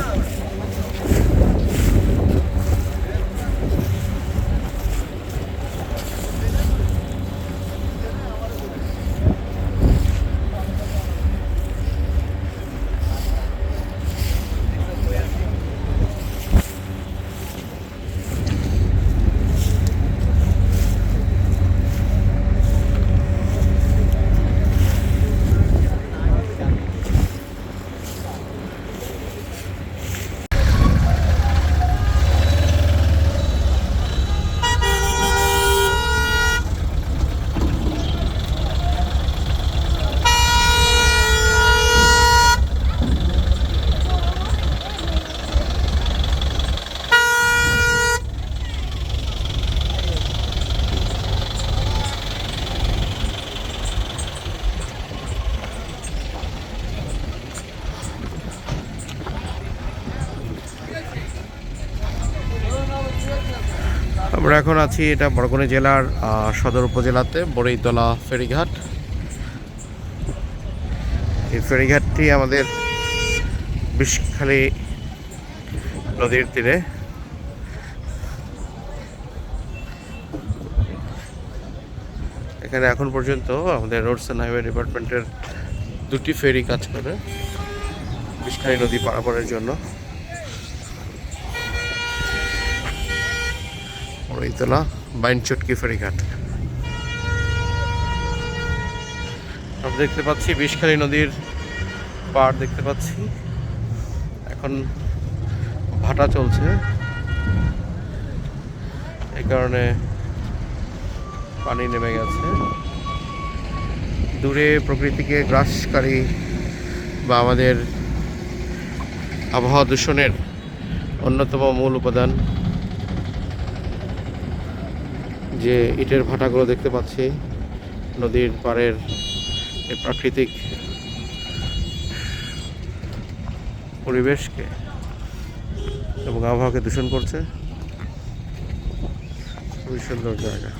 house. আমরা এখন আছি এটা বরগুনা জেলার সদর উপজেলাতে বড়ইতলা ফেরিঘাট। এই ফেরিঘাটটি আমাদের বিষখালী নদীর তীরে। এখানে এখন পর্যন্ত আমাদের রোডস অ্যান্ড হাইওয়ে ডিপার্টমেন্টের দুটি ফেরি কাজ করে, বিষখালী নদী পারাপারের জন্য। বড়ইতলা বাইন চটকি ফেরিঘাট? আমরা দেখতে পাচ্ছি বিষখালী নদীর পাড় দেখতে পাচ্ছি। এখন ভাটা চলছে। এই কারণে পানি নেমে গেছে। দূরে প্রকৃতিকে গ্রাসকারী বা আমাদের আবহাওয়া দূষণের অন্যতম মূল উপাদান। যে ইটের ভাটাগুলো দেখতে পাচ্ছি, নদীর পাড়ের প্রাকৃতিক পরিবেশকে এবং আবহাওয়াকে দূষণ করছে। খুবই সুন্দর জায়গা।